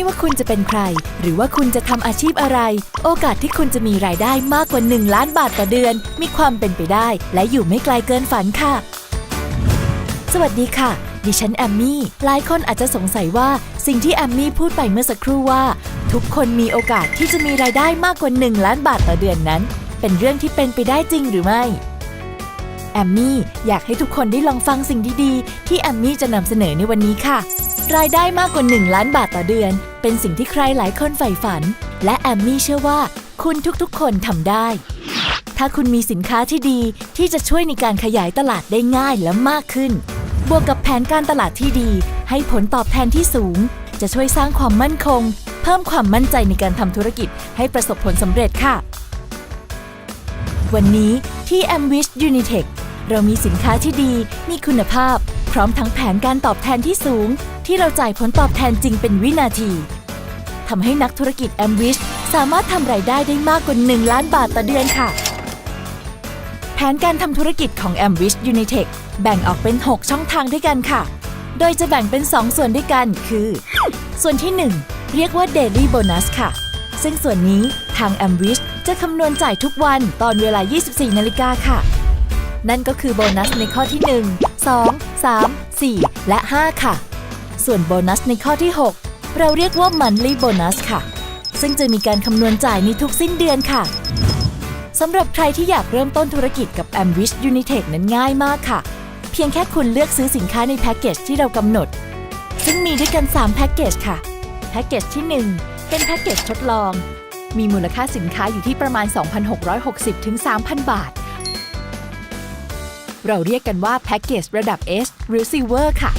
ไม่ว่าคุณจะเป็นใคร หรือว่าคุณจะทำอาชีพอะไร โอกาสที่คุณจะมีรายได้มากกว่า 1 ล้านบาทต่อเดือน มีความเป็นไปได้ และอยู่ไม่ไกลเกินฝันค่ะ สวัสดีค่ะ ดิฉันแอมมี่ หลายคนอาจจะสงสัยว่าสิ่งที่แอมมี่พูดไปเมื่อสักครู่ว่า ทุกคนมีโอกาสที่จะมีรายได้มากกว่า 1 ล้านบาทต่อเดือนนั้น เป็นเรื่องที่เป็นไปได้จริงหรือไม่แอมมี่อยากให้ทุกคนได้ลองฟังสิ่งดีๆ ที่แอมมี่จะนำเสนอในวันนี้ค่ะ รายได้มากกว่า 1 ล้านบาทต่อเดือน เป็นสิ่งที่ใครหลายคนใฝ่ฝัน และแอมมี่เชื่อว่าคุณทุกๆ คนทำได้ ถ้าคุณมีสินค้าที่ดีที่จะช่วยในการขยายตลาดได้ง่ายและมากขึ้น บวกกับแผนการตลาดที่ดี ให้ผลตอบแทนที่สูง จะช่วยสร้างความมั่นคง เพิ่มความมั่นใจในการทำธุรกิจให้ประสบผลสำเร็จค่ะ วันนี้ที่ Amwish Unitech เรามีสินค้าที่ดี มีคุณภาพ พร้อมทั้งแผนการตอบแทนที่สูง ที่เราจ่ายผลตอบแทนจริงเป็นวินาทีทำให้นักธุรกิจ Amwish สามารถทำรายได้ได้มากกว่า 1 ล้านบาทต่อเดือนค่ะ แผนการทำธุรกิจของ Amwish Unitech แบ่งออกเป็น 6 ช่องทางด้วยกันค่ะ โดยจะแบ่งเป็น 2 ส่วนด้วยกันคือ ส่วนที่ 1 เรียกว่า Daily Bonus ค่ะ ซึ่งส่วนนี้ทาง Amwish จะคำนวณจ่ายทุกวันตอนเวลา 24 นาฬิกาค่ะ นั่นก็คือโบนัสในข้อที่ 1 2 3 4 และ 5 ค่ะ ส่วนโบนัสในข้อที่ 6 เราเรียกว่า Monthly Bonus ค่ะ ซึ่งจะมีการคำนวณจ่ายในทุกสิ้นเดือนค่ะสำหรับใครที่อยากเริ่มต้นธุรกิจกับ Amwish Unitech นั้นง่ายมากค่ะ เพียงแค่คุณเลือกซื้อสินค้าในแพ็กเกจที่เรากำหนด ซึ่งมีด้วยกัน 3 แพ็กเกจค่ะ แพ็กเกจที่ 1 เป็นแพ็กเกจทดลอง มีมูลค่าสินค้าอยู่ที่ประมาณ 2,660ถึง3,000 บาท เราเรียกกันว่าแพ็กเกจระดับ S หรือ Silver ค่ะ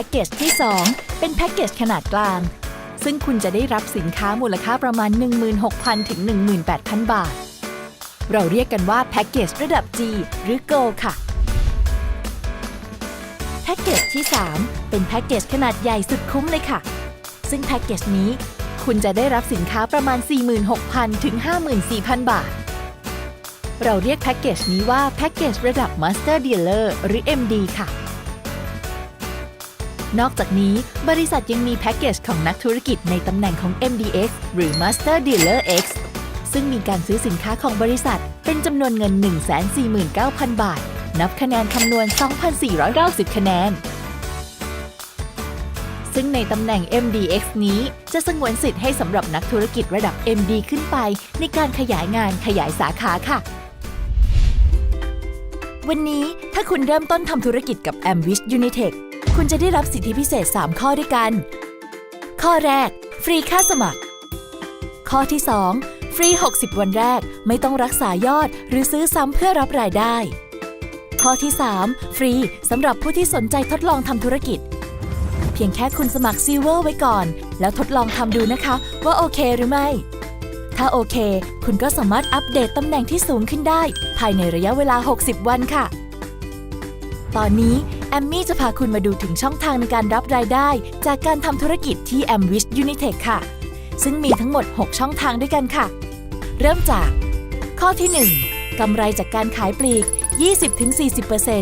พ็กเกจที่ 2 เป็นแพ็กเกจขนาดกลาง ซึ่งคุณจะได้รับสินค้ามูลค่าประมาณ 16,000 ถึง 18,000 บาท เราเรียกกันว่าแพ็กเกจระดับ G หรือ Go ค่ะ แพ็กเกจที่ 3 เป็นแพ็กเกจขนาดใหญ่สุดคุ้มเลยค่ะ ซึ่งแพ็กเกจนี้คุณจะได้รับสินค้าประมาณ 46,000 ถึง 54,000 บาท เราเรียกแพ็กเกจนี้ว่าแพ็กเกจระดับ Master Dealer หรือ MD ค่ะ นอกจากนี้บริษัทยังมีแพ็กเกจของนักธุรกิจในตำแหน่งของ MDX หรือ Master Dealer X ซึ่งมีการซื้อสินค้าของบริษัท เป็นจำนวนเงิน 149,000 บาท นับคะแนนคำนวณ 2,490 คะแนน ซึ่งในตำแหน่ง MDX นี้จะสงวนสิทธิ์ให้สำหรับนักธุรกิจระดับ MD ขึ้นไป ในการขยายงานขยายสาขาค่ะวันนี้ถ้าคุณเริ่มต้นทำธุรกิจกับ Amwish Unitech คุณจะได้รับสิทธิพิเศษ 3 ข้อด้วยกัน ข้อแรก ฟรีค่าสมัคร ข้อที่ 2 ฟรี 60 วันแรกไม่ต้องรักษายอดหรือซื้อซ้ำเพื่อรับรายได้ ข้อที่ 3 ฟรีสำหรับผู้ที่สนใจทดลองทำธุรกิจ เพียงแค่คุณสมัครซีเวอร์ไว้ก่อน แล้วทดลองทำดูนะคะ ว่าโอเคหรือไม่ถ้าโอเค คุณก็สามารถอัปเดตตำแหน่งที่สูงขึ้นได้ ภายในระยะเวลา 60 วันค่ะ ตอนนี้ แอมมี่จะพาคุณมาดูถึงช่องทางในการรับรายได้ จากการทำธุรกิจที่ Amwish Unitech ค่ะ ซึ่งมีทั้งหมด 6 ช่องทางด้วยกันค่ะ เริ่มจาก ข้อที่ 1กำไรจากการขายปลีก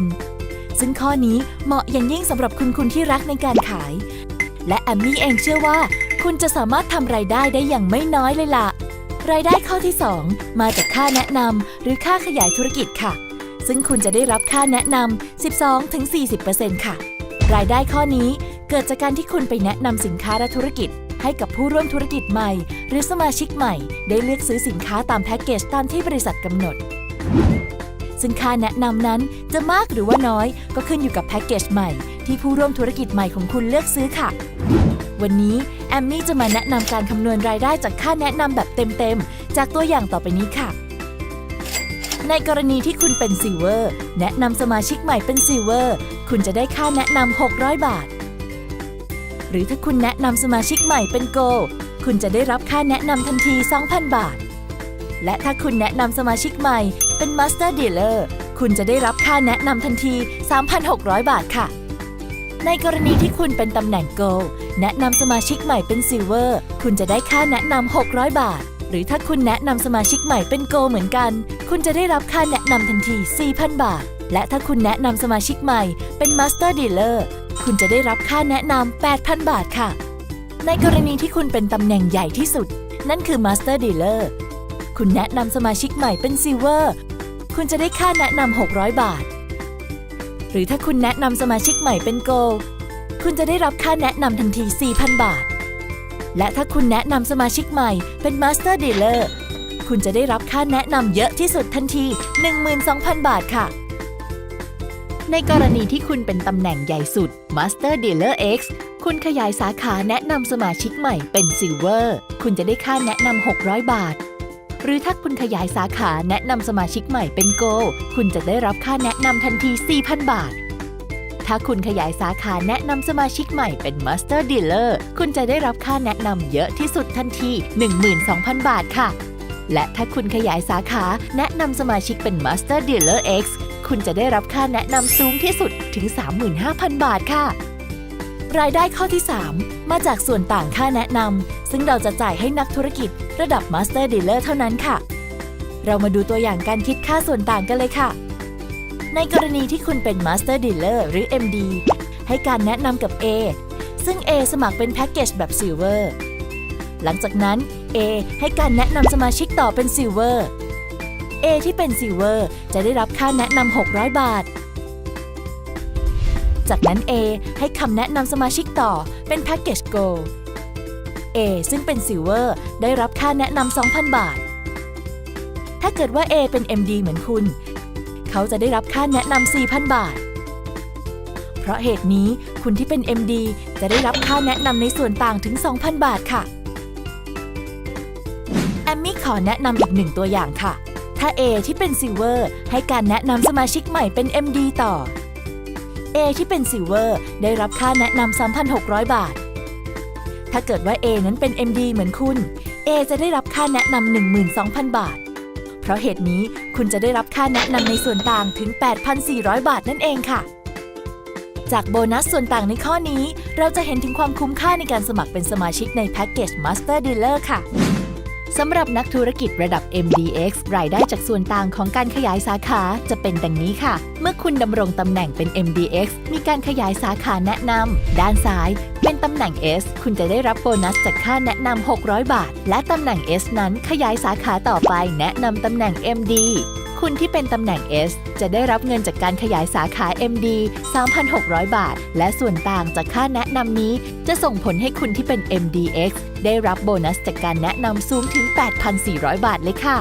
20-40%ซึ่งข้อนี้เหมาะอย่างยิ่งสำหรับคุณคุณที่รักในการขาย และแอมมี่เองเชื่อว่า คุณจะสามารถทำรายได้ได้อย่างไม่น้อยเลยล่ะรายได้ข้อที่ 2 มาจากค่าแนะนำหรือค่าขยายธุรกิจค่ะ ซึ่งคุณจะได้รับค่าแนะนำ 12-40%ค่ะ รายได้ข้อนี้เกิดจากการที่คุณไปแนะนำสินค้าและธุรกิจ ให้กับผู้ร่วมธุรกิจใหม่ หรือสมาชิกใหม่ ได้เลือกซื้อสินค้าตามแพ็กเกจตามที่บริษัทกำหนด ซึ่งค่าแนะนำนั้นจะมากหรือว่าน้อย ก็ขึ้นอยู่กับแพ็กเกจใหม่ ที่ผู้ร่วมธุรกิจใหม่ของคุณเลือกซื้อค่ะ วันนี้แอมมี่จะมาแนะนำการคำนวณรายได้จากค่าแนะนำแบบเต็มๆจากตัวอย่างต่อไปนี้ค่ะ ในกรณีที่คุณเป็นซิลเวอร์ แนะนำสมาชิกใหม่เป็นซิลเวอร์ คุณจะได้ค่าแนะนำ 600 บาท หรือถ้าคุณแนะนำสมาชิกใหม่เป็นโกลคุณจะได้รับค่าแนะนำทันที 2,000 บาท และถ้าคุณแนะนำสมาชิกใหม่เป็น Master Dealer คุณจะได้รับค่าแนะนำทันที 3,600 บาทค่ะ ในกรณีที่คุณเป็นตำแหน่ง Gold แนะนำสมาชิกใหม่เป็น Silver คุณจะได้ค่าแนะนำ 600 บาท หรือถ้าคุณแนะนำสมาชิกใหม่เป็น Gold เหมือนกัน คุณจะได้รับค่าแนะนำทันที 4,000 บาท และถ้าคุณแนะนำสมาชิกใหม่เป็น Master Dealer คุณจะได้รับค่าแนะนำ8,000 บาทค่ะ ในกรณีที่คุณเป็นตำแหน่งใหญ่ที่สุด นั่นคือ Master Dealer คุณแนะนำสมาชิกใหม่เป็น Silver คุณจะได้ค่าแนะนำ600 บาท หรือถ้าคุณแนะนำสมาชิกใหม่เป็น Gold คุณจะได้รับค่าแนะนำทันที 4,000 บาท และถ้าคุณแนะนำสมาชิกใหม่เป็น Master Dealer คุณจะได้รับค่าแนะนำเยอะที่สุดทันที 12,000 บาทค่ะ ในกรณีที่คุณเป็นตำแหน่งใหญ่สุด Master Dealer X คุณขยายสาขาแนะนำสมาชิกใหม่เป็น Silver คุณจะได้ค่าแนะนำ 600 บาท หรือถ้าคุณขยายสาขาแนะนำสมาชิกใหม่เป็น Gold คุณจะได้รับค่าแนะนำทันที 4,000 บาท ถ้าคุณขยายสาขาแนะนำสมาชิกใหม่เป็น Master Dealer คุณจะได้รับค่าแนะนำเยอะที่สุดทันที 12,000 บาทค่ะ และถ้าคุณขยายสาขาแนะนำสมาชิกเป็น Master Dealer X คุณจะได้รับค่าแนะนำสูงที่สุดถึง 35,000 บาทค่ะ รายได้ข้อที่ 3 มาจากส่วนต่างค่าแนะนำซึ่งเราจะจ่ายให้นักธุรกิจ ระดับ Master Dealer เท่านั้นค่ะ เรามาดูตัวอย่างการคิดค่าส่วนต่างกันเลยค่ะ ในกรณีที่คุณเป็น Master Dealer หรือ MD ให้การแนะนำกับ A ซึ่ง A สมัครเป็นแพ็กเกจแบบ Silver หลังจากนั้น A ให้การแนะนำสมาชิกต่อเป็น Silver A ที่เป็น Silver จะได้รับค่าแนะนำ600 บาท จากนั้น A ให้คำแนะนำสมาชิกต่อเป็นแพ็กเกจ Gold A ซึ่งเป็น Silver ได้รับค่าแนะนำ2,000 บาท ถ้าเกิดว่า A เป็น MD เหมือนคุณ เขาจะได้รับค่าแนะนำ 4,000 บาท เพราะเหตุนี้คุณที่เป็น MD จะได้รับค่าแนะนำในส่วนต่างถึง 2,000 บาทค่ะ แอมมี่ขอแนะนำอีกหนึ่งตัวอย่างค่ะ ถ้า A ที่เป็น Silver ให้การแนะนำสมาชิกใหม่เป็น MD ต่อ A ที่เป็น Silver ได้รับค่าแนะนำ 3,600 บาท ถ้าเกิดว่า A นั้นเป็น MD เหมือนคุณ A จะได้รับค่าแนะนำ12,000 บาท เพราะเหตุนี้ คุณจะได้รับค่าแนะนำในส่วนต่างถึง 8,400 บาทนั่นเองค่ะ จากโบนัสส่วนต่างในข้อนี้ เราจะเห็นถึงความคุ้มค่าในการสมัครเป็นสมาชิกในแพ็กเกจ Master Dealer ค่ะ สำหรับนักธุรกิจระดับ MDX รายได้จากส่วนต่างของการขยายสาขาจะเป็นดังนี้ค่ะ เมื่อคุณดำรงตำแหน่งเป็น MDX มีการขยายสาขาแนะนำด้านซ้าย เป็นตำแหน่ง S คุณจะได้รับโบนัสจากค่าแนะนำ600 บาท และตำแหน่ง S นั้นขยายสาขาต่อไปแนะนำตำแหน่ง MD คุณที่เป็นตำแหน่ง S จะได้รับเงินจากการขยายสาขา MD 3,600 บาท และส่วนต่างจากค่าแนะนำนี้ จะส่งผลให้คุณที่เป็น MDX ได้รับโบนัสจากการแนะนำสูงถึง 8,400 บาทเลยค่ะ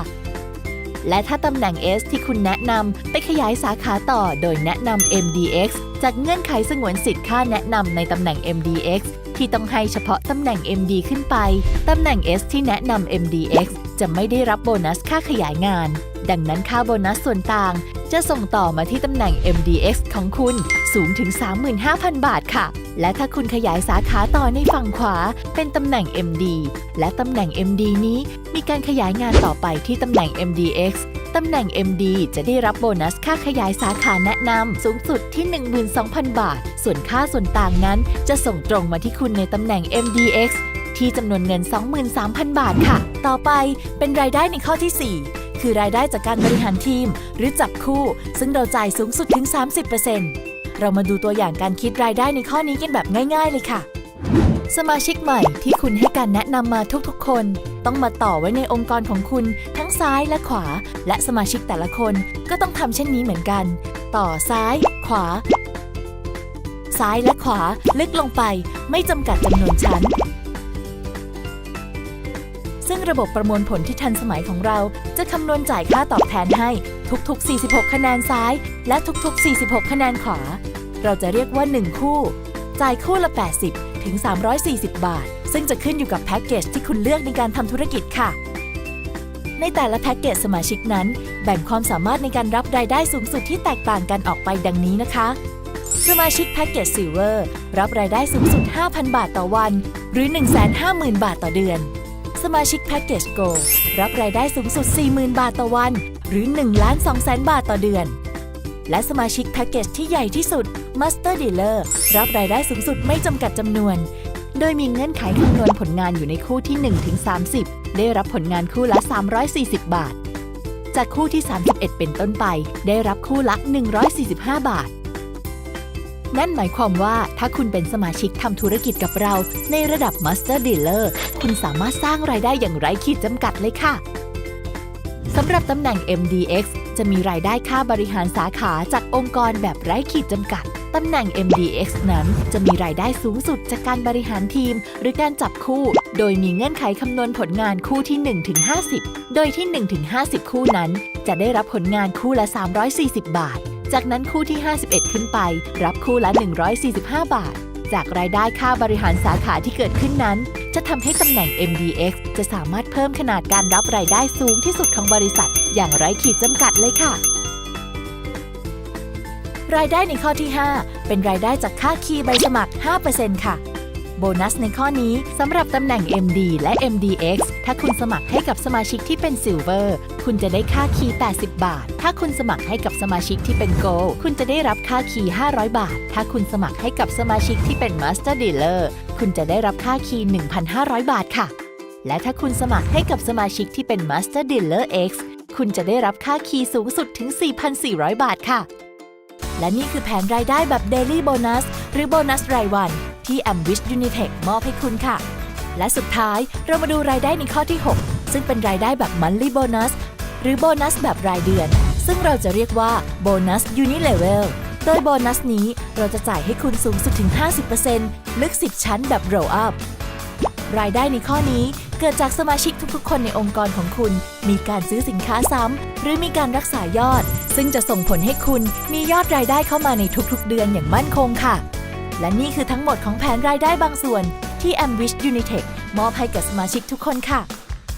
และถ้าตำแหน่ง S ที่คุณแนะนำไปขยายสาขาต่อโดยแนะนำ MDX จากเงื่อนไขสงวนสิทธิ์ค่าแนะนำในตำแหน่ง MDX ที่ต้องให้เฉพาะตำแหน่ง MD ขึ้นไป ตำแหน่ง S ที่แนะนำ MDX จะไม่ได้รับโบนัสค่าขยายงาน ดังนั้นค่าโบนัสส่วนต่าง จะส่งต่อมาที่ตำแหน่ง MDX ของคุณสูงถึง 35,000 บาทค่ะ และถ้าคุณขยายสาขาต่อในฝั่งขวา เป็นตำแหน่ง MD และตำแหน่ง MD นี้ มีการขยายงานต่อไปที่ตำแหน่ง MDX ตำแหน่ง MD จะได้รับโบนัสค่าขยายสาขาแนะนำสูงสุดที่ 12,000 บาท ส่วนค่าส่วนต่างนั้น จะส่งตรงมาที่คุณในตำแหน่ง MDX ที่จำนวนเงิน 23,000 บาทค่ะ ต่อไปเป็นรายได้ในข้อที่ 4 คือรายได้จากการบริหารทีม หรือจับคู่ ซึ่งเราจ่ายสูงสุดถึง 30%เรามาดูตัวอย่างการคิดรายได้ในข้อนี้กันแบบง่าย ๆ เลยค่ะ สมาชิกใหม่ที่คุณให้การแนะนำมาทุกๆ คน ต้องมาต่อไว้ในองค์กรของคุณทั้งซ้ายและขวา และสมาชิกแต่ละคนก็ต้องทำเช่นนี้เหมือนกัน ต่อซ้าย ขวา ซ้ายและขวา ลึกลงไป ไม่จำกัดจำนวนชั้น ซึ่งระบบประมวลผลที่ทันสมัยของเรา จะคำนวณจ่ายค่าตอบแทนให้ทุกๆ 46 คะแนนซ้าย และทุกๆ 46 คะแนนขวา เราจะเรียกว่า 1 คู่ จ่ายคู่ละ 80 ถึง 340 บาท ซึ่งจะขึ้นอยู่กับแพ็กเกจที่คุณเลือกในการทำธุรกิจค่ะ ในแต่ละแพ็กเกจสมาชิกนั้น แบ่งความสามารถในการรับรายได้สูงสุดที่แตกต่างกันออกไปดังนี้นะคะสมาชิกแพ็กเกจซิลเวอร์รับรายได้สูงสุด 5,000 บาทต่อวัน หรือ 150,000 บาทต่อเดือน สมาชิกแพ็กเกจโกลรับรายได้สูงสุด 40,000 บาทต่อวัน หรือ1ล้าน2แสนบาทต่อเดือน และสมาชิกแพ็กเกจที่ใหญ่ที่สุด Master Dealer รับรายได้สูงสุดไม่จำกัดจำนวน โดยมีเงื่อนไขคำนวณผลงานอยู่ในคู่ที่1ถึง30 ได้รับผลงานคู่ละ 340 บาท จากคู่ที่ 31 เป็นต้นไป ได้รับคู่ละ 145 บาท นั่นหมายความว่าถ้าคุณเป็นสมาชิกทำธุรกิจกับเรา ในระดับ Master Dealer คุณสามารถสร้างรายได้อย่างไร้ขีดจำกัดเลยค่ะสำหรับตำแหน่ง MDX จะมีรายได้ค่าบริหารสาขาจากองค์กรแบบไร้ขีดจำกัด ตำแหน่ง MDX นั้นจะมีรายได้สูงสุดจากการบริหารทีม หรือการจับคู่ โดยมีเงื่อนไขคำนวณผลงานคู่ที่ 1-50 โดยที่ 1-50 คู่นั้น จะได้รับผลงานคู่ละ 340 บาท จากนั้นคู่ที่ 51 ขึ้นไป รับคู่ละ 145 บาท จากรายได้ค่าบริหารสาขาที่เกิดขึ้นนั้น จะทำให้ตำแหน่ง MDX จะสามารถเพิ่มขนาดการรับรายได้สูงที่สุดของบริษัท อย่างไร้ขีดจำกัดเลยค่ะ รายได้ในข้อที่ 5 เป็นรายได้จากค่าคีย์ใบสมัคร 5%ค่ะ โบนัสในข้อนี้สำหรับตำแหน่ง MD และ MDX ถ้าคุณสมัครให้กับสมาชิกที่เป็น Silver คุณจะได้ค่าคีย์80 บาท ถ้าคุณสมัครให้กับสมาชิกที่เป็น Gold คุณจะได้รับค่าคีย์500 บาท ถ้าคุณสมัครให้กับสมาชิกที่เป็น Master Dealer คุณจะได้รับค่าคีย์1,500 บาทค่ะ และถ้าคุณสมัครให้กับสมาชิกที่เป็น Master Dealer X คุณจะได้รับค่าคีย์สูงสุดถึง 4,400 บาทค่ะ และนี่คือแผนรายได้แบบ Daily Bonus หรือโบนัสรายวัน ที่ Amwish Unitech มอบให้คุณค่ะ และสุดท้ายเรามาดูรายได้ในข้อที่ 6 ซึ่งเป็นรายได้แบบ Monthly Bonus หรือโบนัสแบบรายเดือน ซึ่งเราจะเรียกว่าโบนัส Unilevel โดยโบนัสนี้เราจะจ่ายให้คุณสูงสุดถึง 50%ลึก 10 ชั้นแบบ Roll Up รายได้ในข้อนี้เกิดจากสมาชิกทุกๆ คนในองค์กรของคุณ มีการซื้อสินค้าซ้ำ หรือมีการรักษายอด ซึ่งจะส่งผลให้คุณมียอดรายได้เข้ามาในทุกๆ เดือนอย่างมั่นคงค่ะ และนี่คือทั้งหมดของแผนรายได้บางส่วนที่ Amwish Unitech มอบให้กับสมาชิกทุกคนค่ะ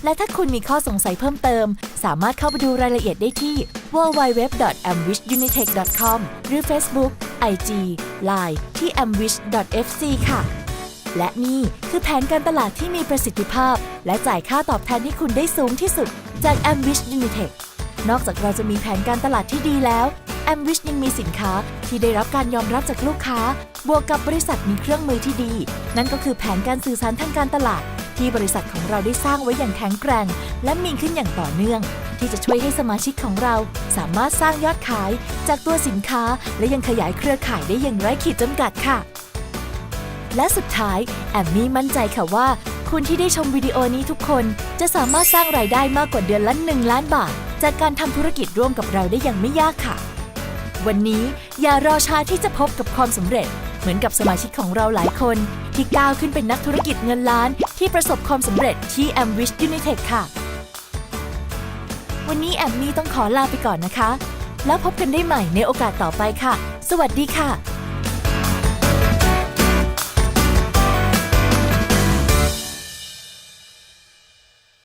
และถ้าคุณมีข้อสงสัยเพิ่มเติม สามารถเข้าไปดูรายละเอียดได้ที่ www.amwishunitech.com หรือ Facebook, IG, Line ที่ amwish.fc ค่ะ และนี่คือแผนการตลาดที่มีประสิทธิภาพ และจ่ายค่าตอบแทนให้คุณได้สูงที่สุดจาก Amwish Unitech นอกจากเราจะมีแผนการตลาดที่ดีแล้ว Amwish ยังมีสินค้าที่ได้รับการยอมรับจากลูกค้า บวกกับบริษัทมีเครื่องมือที่ดี นั่นก็คือแผนการสื่อสารทางการตลาด ที่บริษัทของเราได้สร้างไว้อย่างแข็งแกร่ง และมีขึ้นอย่างต่อเนื่อง ที่จะช่วยให้สมาชิกของเรา สามารถสร้างยอดขาย จากตัวสินค้า และยังขยายเครือข่ายได้อย่างไร้ขีดจำกัดค่ะ และสุดท้ายแอมมี่มั่นใจค่ะว่า คุณที่ได้ชมวิดีโอนี้ทุกคน จะสามารถสร้างรายได้มากกว่าเดือนละ1ล้านบาท จากการทำธุรกิจร่วมกับเราได้อย่างไม่ยากค่ะ วันนี้อย่ารอช้าที่จะพบกับความสำเร็จ เหมือนกับสมาชิกของเราหลายคน ที่ก้าวขึ้นเป็นนักธุรกิจเงินล้าน ที่ประสบความสำเร็จที่ Amwish Unitech ค่ะ วันนี้แอมมี่ต้องขอลาไปก่อนนะคะ แล้วพบกันได้ใหม่ในโอกาสต่อไปค่ะ สวัสดีค่ะ